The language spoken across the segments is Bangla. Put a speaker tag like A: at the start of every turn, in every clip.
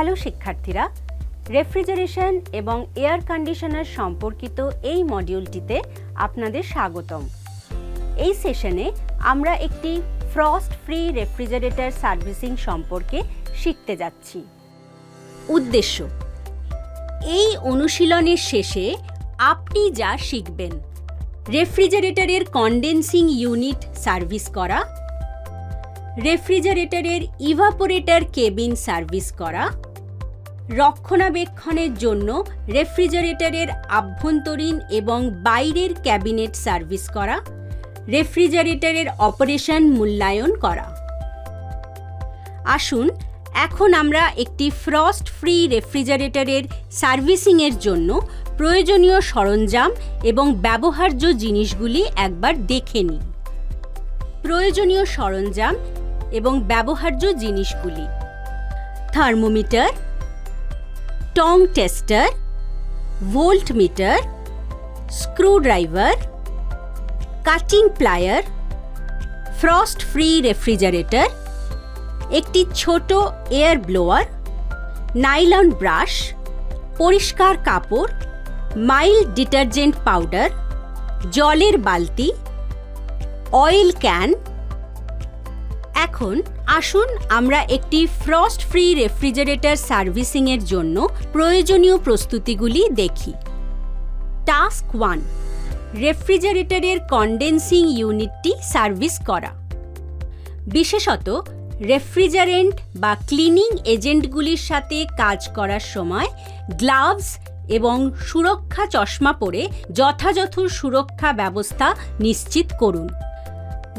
A: হ্যালো শিক্ষার্থীরা, রেফ্রিজারেশন এবং এয়ার কন্ডিশনার সম্পর্কিত এই মডিউলটিতে আপনাদের স্বাগতম। এই সেশনে আমরা একটি ফ্রস্ট ফ্রি রেফ্রিজারেটর সার্ভিসিং সম্পর্কে শিখতে যাচ্ছি। উদ্দেশ্য, এই অনুশীলনের শেষে আপনি যা শিখবেন, রেফ্রিজারেটরের কন্ডেন্সিং ইউনিট সার্ভিস করা, রেফ্রিজারেটরের ইভাপোরেটর কেবিন সার্ভিস করা রক্ষণাবেক্ষণের জন্য রেফ্রিজারেটরের আভ্যন্তরীণ এবং বাইরের ক্যাবিনেট সার্ভিস করা, রেফ্রিজারেটরের অপারেশন মূল্যায়ন করা। আসুন, এখন আমরা একটি ফ্রস্ট ফ্রি রেফ্রিজারেটরের সার্ভিসিংয়ের জন্য প্রয়োজনীয় সরঞ্জাম এবং ব্যবহার্য জিনিসগুলি একবার দেখে নিই। প্রয়োজনীয় সরঞ্জাম এবং ব্যবহার্য জিনিসগুলি। Thermometer tong tester volt voltmeter screwdriver cutting plier frost free refrigerator একটি ছোট এয়ার ব্লোয়ার নাইলন ব্রাশ পরিষ্কার কাপড় মাইল ডিটারজেন্ট পাউডার জলের বালতি অয়েল ক্যান এখন আসুন আমরা একটি ফ্রস্ট ফ্রি রেফ্রিজারেটর সার্ভিসিংয়ের জন্য প্রয়োজনীয় প্রস্তুতিগুলি দেখি। টাস্ক ওয়ান রেফ্রিজারেটরের কন্ডেন্সিং ইউনিটটি সার্ভিস করা। বিশেষত রেফ্রিজারেন্ট বা ক্লিনিং এজেন্টগুলির সাথে কাজ করার সময় গ্লাভস এবং সুরক্ষা চশমা পরে যথাযথ সুরক্ষা ব্যবস্থা নিশ্চিত করুন।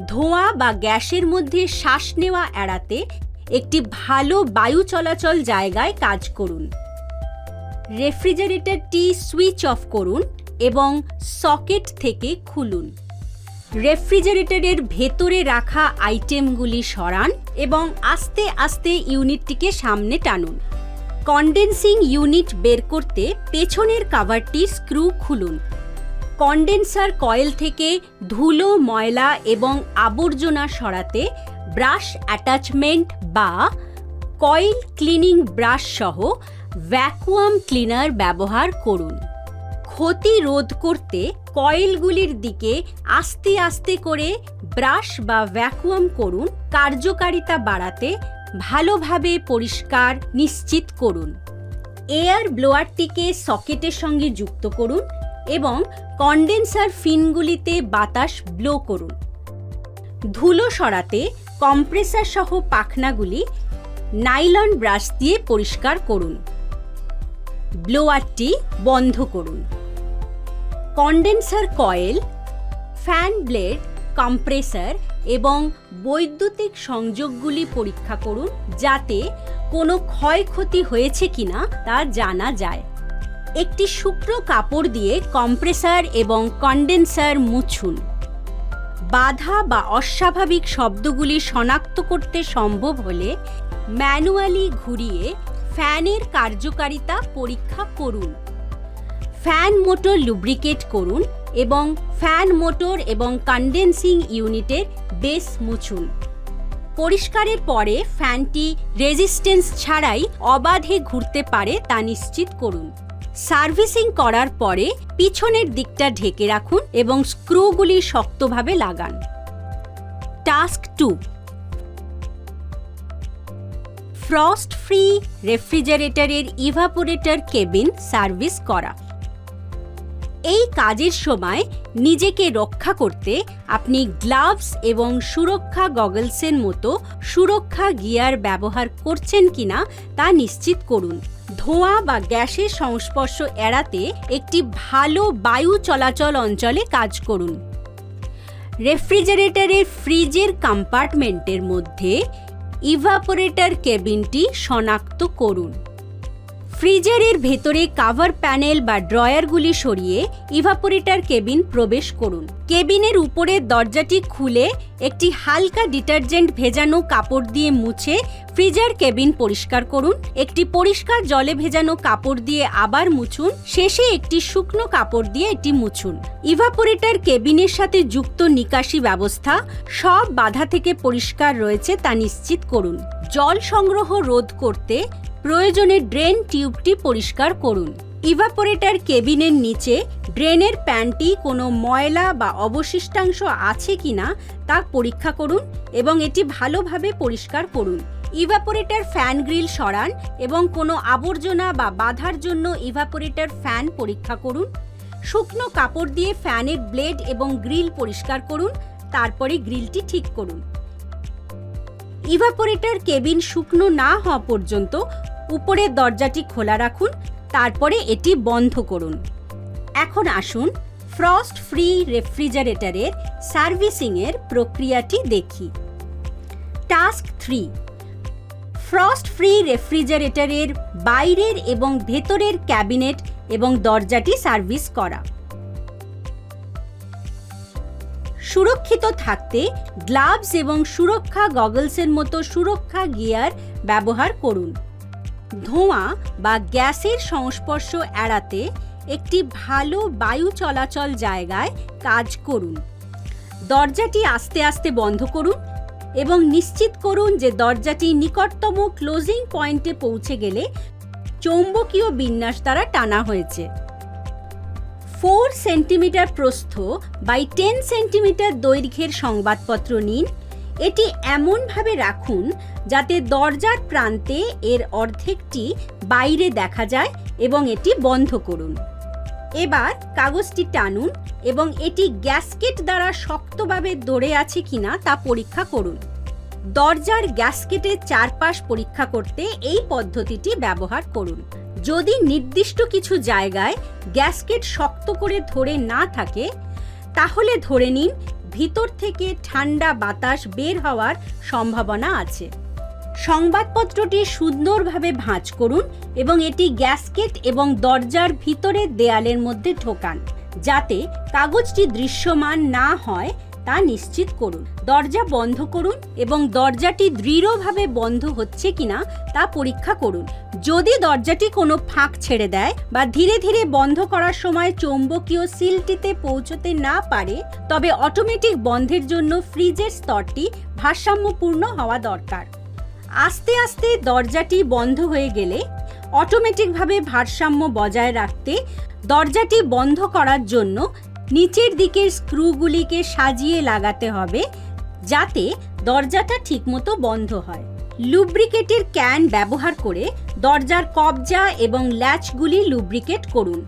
A: ধোঁয়া বা গ্যাসের মধ্যে শ্বাস নেওয়া এড়াতে একটি ভালো বায়ু চলাচল জায়গায় কাজ করুন। রেফ্রিজারেটরটি সুইচ অফ করুন এবং সকেট থেকে খুলুন। রেফ্রিজারেটরের ভেতরে রাখা আইটেমগুলি সরান এবং আস্তে আস্তে ইউনিটটিকে সামনে টানুন। কন্ডেন্সিং ইউনিট বের করতে পেছনের কাভারটির স্ক্রু খুলুন। কন্ডেন্সার কয়েল থেকে ধুলো, ময়লা এবং আবর্জনা সরাতে ব্রাশ অ্যাটাচমেন্ট বা কয়েল ক্লিনিং ব্রাশ সহ ভ্যাকুয়াম ক্লিনার ব্যবহার করুন। ক্ষতি রোধ করতে কয়েলগুলির দিকে আস্তে আস্তে করে ব্রাশ বা ভ্যাকুয়াম করুন, কার্যকারিতা বাড়াতে ভালোভাবে পরিষ্কার নিশ্চিত করুন। এয়ার ব্লোয়ারটিকে সকেটের সঙ্গে যুক্ত করুন এবং কন্ডেন্সার ফিনগুলিতে বাতাস ব্লো করুন। ধুলো সরাতে কম্প্রেসার সহ পাখনাগুলি নাইলন ব্রাশ দিয়ে পরিষ্কার করুন। ব্লোয়ারটি বন্ধ করুন। Condenser coil fan blade compressor এবং বৈদ্যুতিক সংযোগগুলি পরীক্ষা করুন যাতে কোনো ক্ষয়ক্ষতি হয়েছে কিনা তা জানা যায়। একটি শুকনো কাপড় দিয়ে কম্প্রেসার এবং কন্ডেন্সার মুছুন। বাধা বা অস্বাভাবিক শব্দগুলি শনাক্ত করতে সম্ভব হলে ম্যানুয়ালি ঘুরিয়ে ফ্যানের কার্যকারিতা পরীক্ষা করুন। ফ্যান মোটর লুব্রিকেট করুন এবং ফ্যান মোটর এবং কন্ডেন্সিং ইউনিটের বেস মুছুন। পরিষ্কারের পরে ফ্যানটি রেজিস্ট্যান্স ছাড়াই অবাধে ঘুরতে পারে তা নিশ্চিত করুন। সার্ভিসিং করার পরে পিছনের দিকটা ঢেকে রাখুন এবং স্ক্রুগুলি শক্তভাবে লাগান। Task two. ফ্রস্ট ফ্রি রেফ্রিজারেটরের ইভাপোরেটর কেবিন সার্ভিস করা। এই কাজের সময় নিজেকে রক্ষা করতে আপনি গ্লাভস এবং সুরক্ষা গগলসের মতো সুরক্ষা গিয়ার ব্যবহার করছেন কিনা তা নিশ্চিত করুন। ধোঁয়া বা গ্যাসের সংস্পর্শ এড়াতে একটি ভালো বায়ু চলাচল অঞ্চলে কাজ করুন। রেফ্রিজারেটরের ফ্রিজের কম্পার্টমেন্টের মধ্যে ইভাপোরেটর কেবিনটি শনাক্ত করুন। ফ্রিজারের ভেতরে কাভার প্যানেল বা ড্রয়ারগুলি সরিয়ে ইভাপোরেটর কেবিন প্রবেশ করুন। কেবিনের উপরের দরজাটি খুলে একটি হালকা ডিটারজেন্ট ভেজানো কাপড় দিয়ে মুছে ফ্রিজার কেবিন পরিষ্কার করুন। একটি পরিষ্কার জলে ভেজানো কাপড় দিয়ে আবার মুছুন। শেষে একটি শুকনো কাপড় দিয়ে এটি মুছুন। ইভাপোরেটর কেবিনের সাথে যুক্ত নিকাশি ব্যবস্থা সব বাধা থেকে পরিষ্কার রয়েছে তা নিশ্চিত করুন। জল সংগ্রহ রোধ করতে প্রয়োজনে ড্রেন টিউবটি পরিষ্কার করুন। ইভাপোরেটর কেবিনের নিচে ড্রেনের প্যানটি কোনো ময়লা বা অবশিষ্টাংশ আছে কিনা তা পরীক্ষা করুন এবং এটি ভালোভাবে পরিষ্কার করুন। ইভাপোরেটর ফ্যান গ্রিল সরান এবং কোনো আবর্জনা বা বাধার জন্য ইভাপোরেটর ফ্যান পরীক্ষা করুন। শুকনো কাপড় দিয়ে ফ্যানের ব্লেড এবং গ্রিল পরিষ্কার করুন, তারপরে গ্রিলটি ঠিক করুন। ইভাপোরেটর কেবিন শুকনো না হওয়া পর্যন্ত উপরের দরজাটি খোলা রাখুন, তারপরে এটি বন্ধ করুন। এখন আসুন ফ্রস্ট ফ্রি রেফ্রিজারেটরের সার্ভিসিংয়ের প্রক্রিয়াটি দেখি। টাস্ক থ্রি ফ্রস্ট ফ্রি রেফ্রিজারেটরের বাইরের এবং ভেতরের ক্যাবিনেট এবং দরজাটি সার্ভিস করা। সুরক্ষিত থাকতে গ্লাভস এবং সুরক্ষা গগলসের মতো সুরক্ষা গিয়ার ব্যবহার করুন। ধোঁয়া বা গ্যাসের সংস্পর্শ এড়াতে একটি ভালো বায়ু চলাচল জায়গায় কাজ করুন। দরজাটি আস্তে আস্তে বন্ধ করুন এবং নিশ্চিত করুন যে দরজাটি নিকটতম ক্লোজিং পয়েন্টে পৌঁছে গেলে চৌম্বকীয় বিন্যাস দ্বারা টানা হয়েছে। ফোর সেন্টিমিটার প্রস্থ বাই টেন সেন্টিমিটার দৈর্ঘ্যের সংবাদপত্র নিন এটি এমনভাবে রাখুন যাতে দরজার প্রান্তে এর অর্ধেকটি বাইরে দেখা যায় এবং এটি বন্ধ করুন। এবার কাগজটি টানুন এবং এটি গ্যাসকেট দ্বারা শক্তভাবে ধরে আছে কিনা তা পরীক্ষা করুন। দরজার গ্যাসকেটের চারপাশ পরীক্ষা করতে এই পদ্ধতিটি ব্যবহার করুন। যদি নির্দিষ্ট কিছু জায়গায় গ্যাসকেট শক্ত করে ধরে না থাকে, তাহলে ধরে নিন ভিতর থেকে ঠান্ডা বাতাস বের হওয়ার সম্ভাবনা আছে। সংবাদপত্রটি সুন্দরভাবে ভাঁজ করুন এবং এটি গ্যাসকেট এবং দরজার ভিতরের দেয়ালের মধ্যে ঢোকান, যাতে কাগজটি দৃশ্যমান না হয় তা নিশ্চিত করুন। দরজা বন্ধ করুন এবং দরজাটি দৃঢ়ভাবে বন্ধ হচ্ছে কিনা তা পরীক্ষা করুন। যদি দরজাটি কোনো ফাঁক ছেড়ে দেয় বা ধীরে ধীরে বন্ধ করার সময় চৌম্বকীয় সিলটিতে পৌঁছতে না পারে, তবে অটোমেটিক বন্ধের জন্য ফ্রিজের স্তরটি ভারসাম্যপূর্ণ হওয়া দরকার। আস্তে আস্তে দরজাটি বন্ধ হয়ে গেলে অটোমেটিকভাবে ভারসাম্য বজায় রাখতে দরজাটি বন্ধ করার জন্য নিচের দিকের স্ক্রুগুলিকে সাজিয়ে লাগাতে হবে যাতে দরজাটা ঠিকমতো বন্ধ হয়। লুব্রিকেটের ক্যান ব্যবহার করে দরজার কবজা এবং ল্যাচগুলি লুব্রিকেট করুন।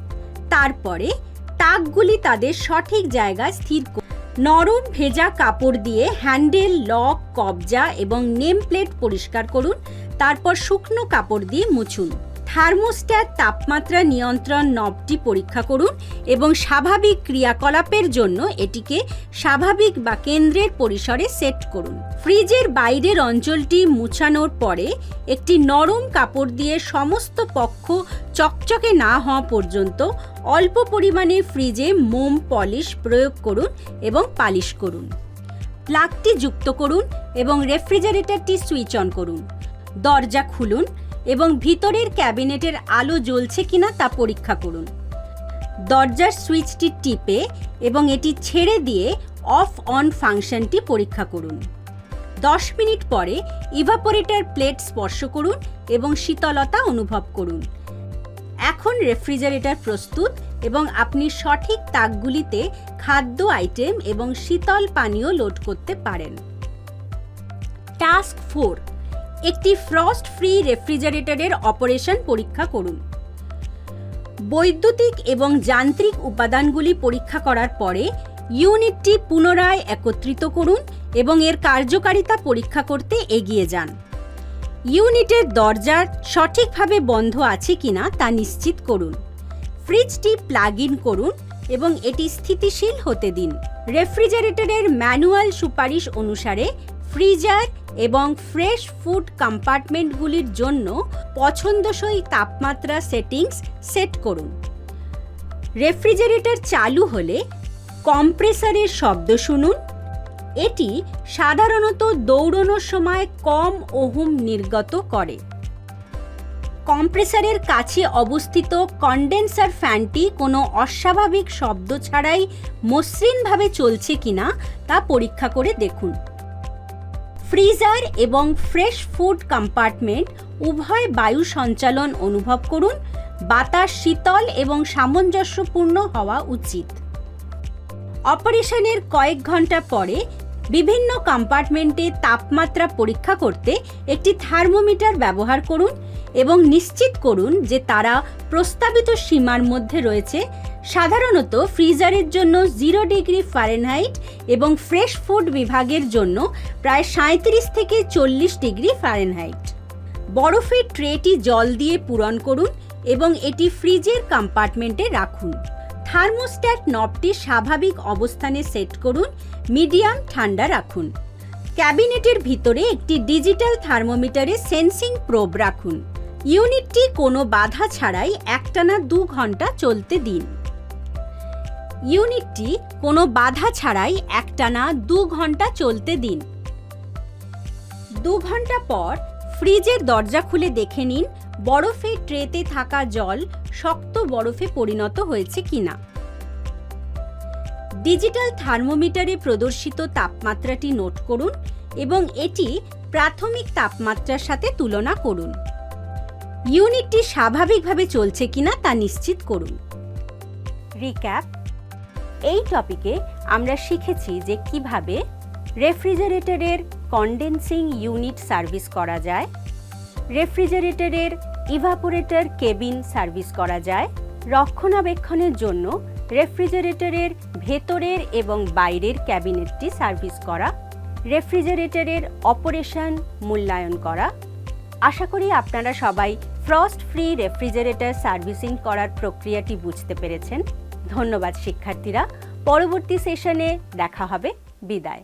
A: তারপরে তাকগুলি তাদের সঠিক জায়গায় স্থির করুন। নরম ভেজা কাপড় দিয়ে হ্যান্ডেল, লক, কবজা এবং নেম প্লেট পরিষ্কার করুন। তারপর শুকনো কাপড় দিয়ে মুছুন। থার্মোস্ট্যাট তাপমাত্রা নিয়ন্ত্রণ নবটি পরীক্ষা করুন এবং স্বাভাবিক ক্রিয়াকলাপের জন্য এটিকে স্বাভাবিক বা কেন্দ্রের পরিসরে সেট করুন। ফ্রিজের বাইরের অঞ্চলটি মুছানোর পরে একটি নরম কাপড় দিয়ে সমস্ত পক্ষ চকচকে না হওয়া পর্যন্ত অল্প পরিমাণে ফ্রিজে মোম পলিশ প্রয়োগ করুন এবং পালিশ করুন। প্লাগটি যুক্ত করুন এবং রেফ্রিজারেটরটি সুইচ অন করুন। দরজা খুলুন এবং ভিতরের ক্যাবিনেটের আলো জ্বলছে কিনা তা পরীক্ষা করুন। দরজার সুইচটি টিপে এবং এটি ছেড়ে দিয়ে অফ অন ফাংশনটি পরীক্ষা করুন। দশ মিনিট পরে ইভাপোরেটর প্লেট স্পর্শ করুন এবং শীতলতা অনুভব করুন। এখন রেফ্রিজারেটর প্রস্তুত এবং আপনি সঠিক তাকগুলিতে খাদ্য আইটেম এবং শীতল পানীয় লোড করতে পারেন। টাস্ক ফোর একটি ফ্রস্ট ফ্রি রেফ্রিজারেটরের অপারেশন পরীক্ষা করুন। বৈদ্যুতিক এবং যান্ত্রিক উপাদানগুলি পরীক্ষা করার পরে ইউনিটটি পুনরায় একত্রিত করুন এবং এর কার্যকারিতা পরীক্ষা করতে এগিয়ে যান। ইউনিটের দরজা সঠিকভাবে বন্ধ আছে কিনা তা নিশ্চিত করুন। ফ্রিজটি প্লাগ ইন করুন এবং এটি স্থিতিশীল হতে দিন। রেফ্রিজারেটরের ম্যানুয়াল সুপারিশ অনুসারে ফ্রিজার এবং ফ্রেশ ফুড কম্পার্টমেন্টগুলির জন্য পছন্দসই তাপমাত্রা সেটিংস সেট করুন। রেফ্রিজারেটর চালু হলে কম্প্রেসারের শব্দ শুনুন। এটি সাধারণত দৌড়নোর সময় কম ওহুম নির্গত করে। কম্প্রেসারের কাছে অবস্থিত কন্ডেন্সার ফ্যানটি কোনো অস্বাভাবিক শব্দ ছাড়াই মসৃণভাবে চলছে কিনা তা পরীক্ষা করে দেখুন। ফ্রিজার এবং ফ্রেশ ফুড কম্পার্টমেন্ট, উভয় বায়ু সঞ্চালন অনুভব করুন। বাতাস শীতল এবং সামঞ্জস্যপূর্ণ হওয়া উচিত। অপারেশনের কয়েক ঘণ্টা পরে বিভিন্ন কম্পার্টমেন্টে তাপমাত্রা পরীক্ষা করতে একটি থার্মোমিটার ব্যবহার করুন এবং নিশ্চিত করুন যে তারা প্রস্তাবিত সীমার মধ্যে রয়েছে সাধারণত ফ্রিজারের জন্য জিরো ডিগ্রি ফারেনহাইট এবং ফ্রেশ ফুড বিভাগের জন্য প্রায় সাঁত্রিশ থেকে চল্লিশ ডিগ্রি ফারেনহাইট। বরফের ট্রেটি জল দিয়ে পূরণ করুন এবং এটি ফ্রিজের কম্পার্টমেন্টে রাখুন। থার্মোস্ট্যাট নবটি স্বাভাবিক অবস্থানে সেট করুন, মিডিয়াম ঠান্ডা রাখুন। ক্যাবিনেটের ভিতরে একটি ডিজিটাল থার্মোমিটারে সেন্সিং প্রোব রাখুন। ইউনিটটি কোনো বাধা ছাড়াই একটানা দু ঘণ্টা চলতে দিন। ইউনিটটি কোনো বাধা ছাড়াই একটানা দু ঘণ্টা চলতে দিন। দু ঘণ্টা পর ফ্রিজের দরজা খুলে দেখে নিন বরফের ট্রেতে থাকা জল শক্ত বরফে পরিণত হয়েছে কিনা। ডিজিটাল থার্মোমিটারে প্রদর্শিত তাপমাত্রাটি নোট করুন এবং এটি প্রাথমিক তাপমাত্রার সাথে তুলনা করুন। ইউনিটটি স্বাভাবিকভাবে চলছে কিনা তা নিশ্চিত করুন। রিক্যাপ এই টপিকে আমরা শিখেছি যে কীভাবে রেফ্রিজারেটরের কন্ডেন্সিং ইউনিট সার্ভিস করা যায়, রেফ্রিজারেটরের ইভাপোরেটর কেবিন সার্ভিস করা যায়, রক্ষণাবেক্ষণের জন্য রেফ্রিজারেটরের ভেতরের এবং বাইরের ক্যাবিনেটটি সার্ভিস করা, রেফ্রিজারেটরের অপারেশন মূল্যায়ন করা। আশা করি আপনারা সবাই ফ্রস্ট ফ্রি রেফ্রিজারেটর সার্ভিসিং করার প্রক্রিয়াটি বুঝতে পেরেছেন। ধন্যবাদ শিক্ষার্থীরা। পরবর্তী সেশনে দেখা হবে। বিদায়।